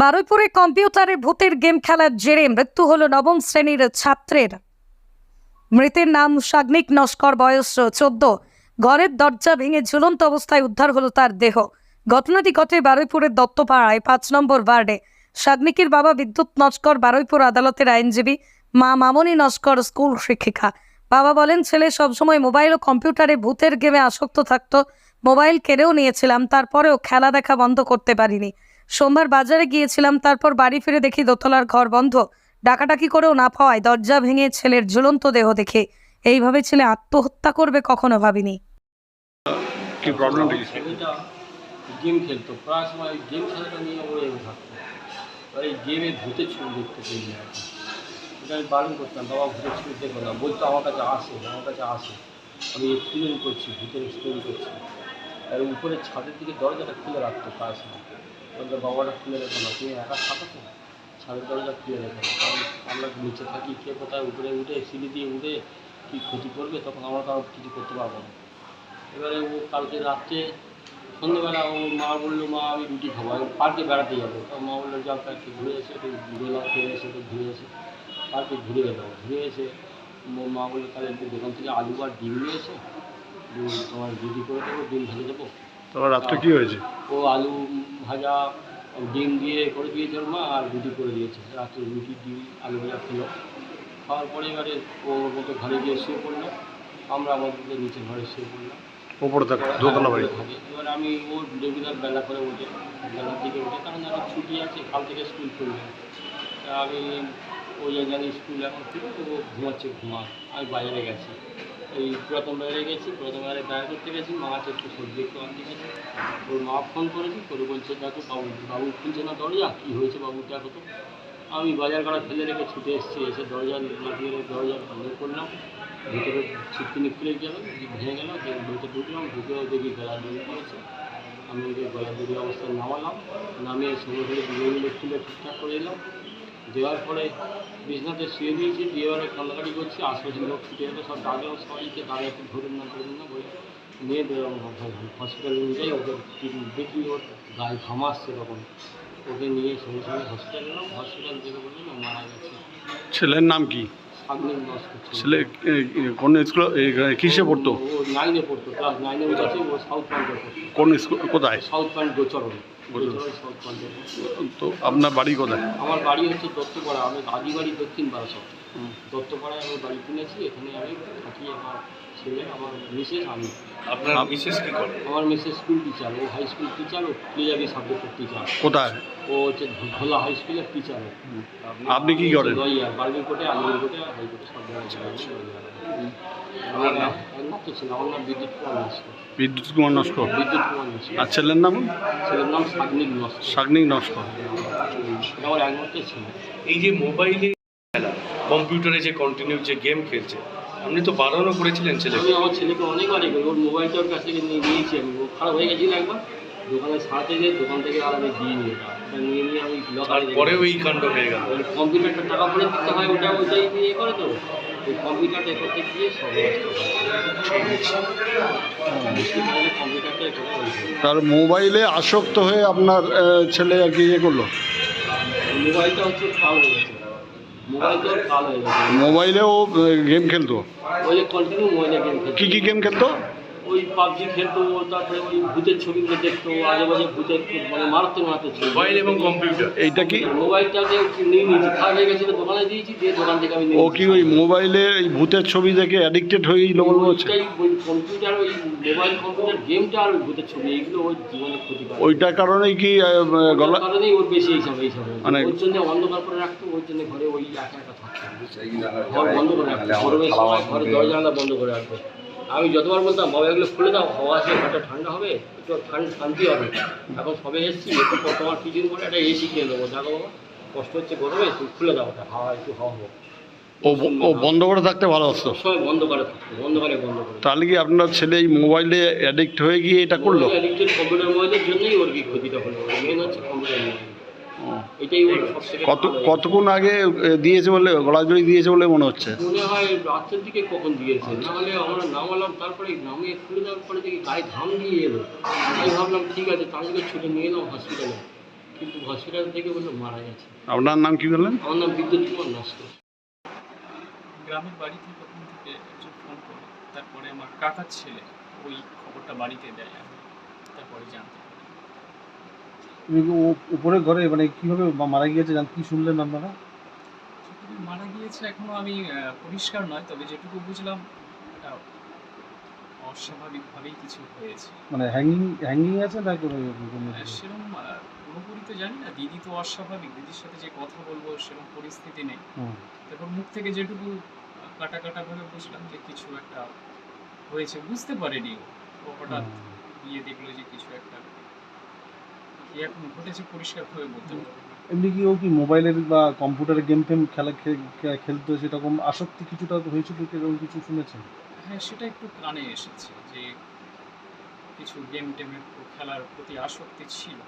বারুইপুরে কম্পিউটারে ভূতের গেম খেলার জেরে মৃত্যু হল নবম শ্রেণির ছাত্রের। মৃতের নাম সাগ্নিক নস্কর, বয়স চোদ্দ। ঘরের দরজা ভেঙে ঝুলন্ত অবস্থায় উদ্ধার হলো তার দেহ। ঘটনাটি ঘটে বারুইপুরের দত্তপাড়ায় পাঁচ নম্বর ওয়ার্ডে। সাগ্নিকের বাবা বিদ্যুৎ নস্কর, বারুইপুর আদালতের আইনজীবী মা মামনি নস্কর, স্কুল শিক্ষিকা। বাবা বলেন, ছেলে সবসময় মোবাইল ও কম্পিউটারে ভূতের গেমে আসক্ত থাকতো। মোবাইল কেড়েও নিয়েছিলাম, তারপরেও খেলা দেখা বন্ধ করতে পারিনি। সোমবার বাজারে গিয়েছিলাম তারপর বাড়ি ফিরে দেখি দোতলার ঘর বন্ধ। ডাকাডাকি করেও না পাওয়ায় দরজা ভেঙে ছেলের ঝুলন্ত দেহ দেখে। এইভাবে ছেলে আত্মহত্যা করবে কখনো ভাবিনি। কি প্রবলেমটা গেম খেলতো প্রায় সময় গেম খেলাটা নিয়ে ওরে থাকতো আর এই গেমে ভূতের ছবি দেখতে পেয়ে আর এটা আমি বারণ করতাম বাবা ভূতের ছবি দেখব না। বলতো আমার কাছে আসে আমার কাছে আসে। আমি এক্সপেরিমেন্ট করছি ভূতের এক্সপেরিমেন্ট করছি। আর উপরে ছাদের দিকে দরজাটা খুলে রাখতো প্রায় সময়। বলতো বাবাটা খুলে রেখো না, তুমি একা থাকো তো। ছাদের দরজা খুলে রেখো না, কারণ আমরা নিচে থাকি, কে কোথায় উপরে উঠে সিঁড়ি দিয়ে উঠে কী ক্ষতি করবে, তখন আমরা কারও কিছু করতে পারব না। এবারে ও কালকে রাত্রে, সন্ধ্যেবেলা ও মা বলল, মা, আমি রুটি খাব। আমি পার্কে বেড়াতে যাব। তো মা বলল, যাও একটু ঘুরে এসে, একটু ঘুরে ফিরে এসে, একটু ঘুরে এসে। পার্কে ঘুরে গেলাম। ঘুরে এসে মা বলল, তাহলে একটু দোকান থেকে আলু আর ডিম নিয়ে এসো তোমার রুটি করে দেবো, ডিম ভেজে দেবো। তারপর রাত্রে কি হয়েছে? ও আলু ভাজা ডিম দিয়ে করে দিয়েছে ওর মা আর রুটি করে দিয়েছে। রাত্রে রুটি ডিম আলু ভাজা খেলো খাওয়ার পরে এবারে ওর মতো ঘরে গিয়ে শুয়ে পড়ল। আমরা আমাদের নিচে ঘরে শুয়ে পড়লাম। ওপরে থাক দোতলা বাড়ি। এবার আমি ও রেগুলার বেলা করে উঠে বেলার দিকে উঠে কারণ আমার ছুটি আছে কাল থেকে স্কুল খুলবে। আমি ওই যে জানি স্কুল এখন খুলবে ও ঘুমাচ্ছে, ঘুমা। আমি বাজারে গেছি। এই পুরাতন বাজারে গেছি, পুরাতন বাজারে বেড়া করতে গেছি, মা আছে একটু সবজি একটু আনতে গেছি। ওর মা ফোন করেছি, করে বলছে, দেখো বাবু বাবু খুলছে না দরজা? কী হয়েছে বাবু, দেখো তো। আমি বাজার করা ফেলে রেখে ছুটে এসেছি, এসে দরজা লাগিয়ে দরজা বন্ধ করলাম। ভিতরে ছিটকিনি খুলে গেল ভেঙে গেল ভিতরে ঢুকলাম ঢুকেও দেখি গলা দড়ি পড়েছে আমি গলা দড়ি অবস্থায় নামালাম, নামিয়ে সঙ্গে করে দুজন মিলে খুলে ঠিকঠাক করে এলাম। দেওয়ার পরে বিছনাতে শুয়ে দিয়েছি দিয়ে এবারে কান্নাকাটি করছি, আশপাশের লোক ছুটে এলো, সব ডাকলাম সবাইকে তারা একটু ধরুন না ধরুন না বলে নিয়ে দিলাম হসপিটালে নিয়ে যাই, ওকে দেখি, ওর গায়ে ঘাম আসছে তখন ওকে নিয়ে সঙ্গে সঙ্গে হসপিটাল গেলাম হসপিটাল থেকে বললেন ও মারা গেছে। ছেলের নাম কি? ছিল কোন স্কুল কিসে পড়তো? ও নাইনে পড়তো ক্লাস নাইনে ও সাউথ পয়েন্টে পড়তো। কোন স্কুল কোথায়? South point Gocharan. তো আপনার বাড়ি কোথায়? আমার বাড়ি হচ্ছে দত্তপাড়া আমি আদিবাড়ি দক্ষিণ বারাসত দত্তপাড়ায় আমি বাড়ি কিনেছি এখানে আমি থাকি আমার ছেলে আমার মিসেস আমি। আপনার মিসেস কি করে? আমার মিসেস স্কুল টিচার ও হাই স্কুল টিচার ও প্লেয়ারি সাবজেক্টের টিচার। কোথায়? ও হচ্ছে ভোলা হাই স্কুলের টিচার। আপনি কি করেন? লয়ার আলিগড় কোর্টে হাইকোর্টে সব জায়গায় নাম? একমাত্র ছিল আমার নাম বিদ্যুৎ কুমার নস্কর বিদ্যুৎ কুমার নস্কর? বিদ্যুৎ কুমার নস্কর আর ছেলের নাম? ছেলের নাম সাগ্নিক নস্কর। শাগনিক নস্কর। আমার একমাত্র ছিল। এই যে মোবাইলে কম্পিউটারে যে কন্টিনিউ যে গেম খেলছে আপনি তো বারণও করেছিলেন ছেলেকে। আমি আমার ছেলেকে অনেকবারই করি ওর মোবাইলটা ওর কাছ থেকে নিয়ে নিয়েছি আমি। ও খারাপ হয়ে গেছিল একবার দোকানে সারাতে গিয়ে দোকান থেকে আর আমি দিয়ে নিয়ে ওটা নিয়ে নিয়ে আমি তারপরেও এই কাণ্ড হয়ে গেল। ওই কম্পিউটারটা টাকা পরে দিতে হয় ওটা ওইটাই নিয়ে করে তো। ওই কম্পিউটারটা করতে গিয়ে সব তার মোবাইলে আসক্ত হয়ে আপনার ছেলে আর কি ইয়ে করল মোবাইলটা হচ্ছে কাল হয়ে গেছে। মোবাইলেও গেম খেলতো? ওই যে কন্টিনিউ মোবাইলে গেম খেলছে কি কি গেম খেলতো? ওই পাবজি খেলতো তারপরে ওই ভূতের ছবিগুলো দেখতো আজে বাজে ভূতের মানে মারাত্মক মারাত্মক ছবি। মোবাইল এবং কম্পিউটার এইটা কি? মোবাইলটাকে নিয়ে নিয়েছি খারাপ হয়ে গেছিল দোকানে দিয়েছি দিয়ে দোকান থেকে আমি ও কি ওই মোবাইলে এই ভূতের ছবি দেখে অ্যাডিক্টেড হয়ে গেল মনে হচ্ছে ওই কম্পিউটার ওই মোবাইল কম্পিউটার গেমটা আর ওই ভূতের ছবি এইগুলো ওই জীবনে ক্ষতি করে। ওইটার কারণেই কি গলা কারণেই ওর বেশি এইসব এইসব। মানে- ওর জন্য অন্ধকার করে রাখতো ওর জন্য ঘরে ওই একা একা থাকতো। ঘর বন্ধ করে রাখতো ঘরে দরজা জানলা বন্ধ করে রাখতো। আমি যতবার বলতাম বাবা এগুলো খুলে দাও হাওয়া আসে ঘরটা ঠান্ডা হবে একটু ঠান্ডা শান্তি হবে। এখন সবে এসেছি একটু তোমার কিছুদিন পরে একটা এসি কিনে দেবো দেখো বাবা কষ্ট হচ্ছে গরমে তুমি খুলে দাও ওটা হাওয়া একটু হাওয়া হোক। ও বন্ধ করে থাকতে ভালো হতো? সবসময় বন্ধ করে বন্ধ করে বন্ধ করে। তাহলে কি আপনার ছেলে এই মোবাইলে অ্যাডিক্ট হয়ে গিয়ে এটা করল? অ্যাডিক্টেড কম্পিউটার মোবাইলের জন্যই ওর কি ক্ষতিটা হলো মেন হচ্ছে কম্পিউটার মোবাইল এটাই ওর কত কতক্ষণ আগে দিয়েছে বলে গলাজড়ি দিয়েছে বলে মনে হচ্ছে? মনে হয় রাত্রের দিকে কখন দিয়েছে? নাহলে আমরা নামালাম তারপরে নামিয়ে খুলে দেওয়ার পরে দেখি গায়ে ঘাম দিয়ে এলো। আমি ভাবলাম ঠিক আছে তাহলে ছুটে নিয়ে এলাম হসপিটালে কিন্তু হসপিটাল থেকে বলল মারা গেছে। আপনার নাম কি বললেন? আমার নাম বিদ্যুৎ কুমার নস্কর গ্রামের বাড়ি থেকে থেকে একজন ফোন করে তারপরে আমার কাকার ছেলে ওই খবরটা বাড়িতে দেয় আমি তারপরে জানতে পারি তুমি ও- উপরের ঘরে মানে কীভাবে মারা গিয়েছে জান কি শুনলেন আপনারা? মারা গিয়েছে এখনও আমি পরিষ্কার নয় তবে যেটুকু বুঝলাম অস্বাভাবিকভাবেই কিছু হয়েছে। মানে হ্যাঙ্গিং হ্যাঙ্গিং আছে না আহ, সেরকম পুরোপুরি তো জানি না দিদি তো অস্বাভাবিক দিদির সাথে যে কথা বলব সেরকম পরিস্থিতি নেই। তারপর মুখ থেকে যেটুকু কাটা কাটা ভাবে বুঝলাম যে কিছু একটা হয়েছে বুঝতে পারেনি। ও। হঠাৎ গিয়ে দেখল যে কিছু একটা এখন ঘটেছে পরিষ্কারভাবে বলতে এমনি কি ও কি মোবাইলের বা কম্পিউটারে গেম ফেম খেলা খেলতো সেরকম আসক্তি কিছুটা হয়েছিল কি এরকম কিছু শুনেছেন? হ্যাঁ সেটা একটু কানে এসেছে যে কিছু গেম টেমের খেলার প্রতি আসক্তি ছিল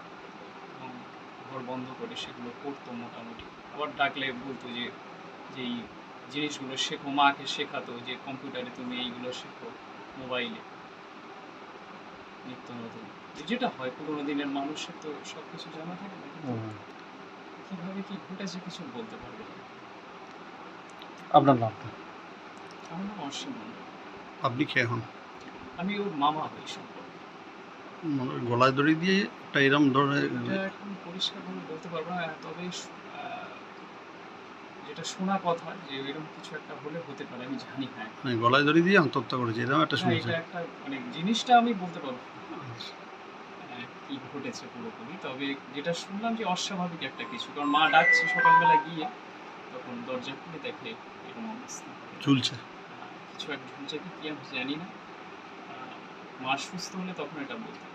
এবং ঘর বন্ধ করে সেগুলো করতো মোটামুটি। আবার ডাকলে বলতো যে যেই জিনিসগুলো শেখো মাকে শেখাতো যে কম্পিউটারে তুমি এইগুলো শেখো মোবাইলে নিত্য নতুন। যেটা হয় পুরোনো দিনের মানুষের তো সব কিছু জানা থাকে না কীভাবে কি ঘটেছে কিছু বলতে পারবে না। আপনার নাম? আমার নাম অসীম আপনি খেয়ে এখন? আমি ওর মামা হই সম্পর্কে। মানে গলায় দড়ি দিয়ে একটা এরম ধরনের এটা এখন পরিষ্কারভাবে বলতে পারব না তবে যেটা শোনা কথা যে এরকম কিছু একটা হলে হতে পারে আমি জানি না। মানে গলায় দড়ি দিয়ে আত্মহত্যা করেছে এরকম একটা হ্যাঁ, শুনেছি। একটা মানে জিনিসটা আমি বলতে পারব কি ঘটেছে পুরোপুরি। তবে যেটা শুনলাম যে অস্বাভাবিক একটা কিছু কারণ মা ডাকছে সকালবেলা গিয়ে তখন দরজা খুলে দেখে এরকম অবস্থা। ঝুলছে। কিছু এক ঝুলছে কি আমি জানি না। মা সুস্থ হলে তখন এটা বলতে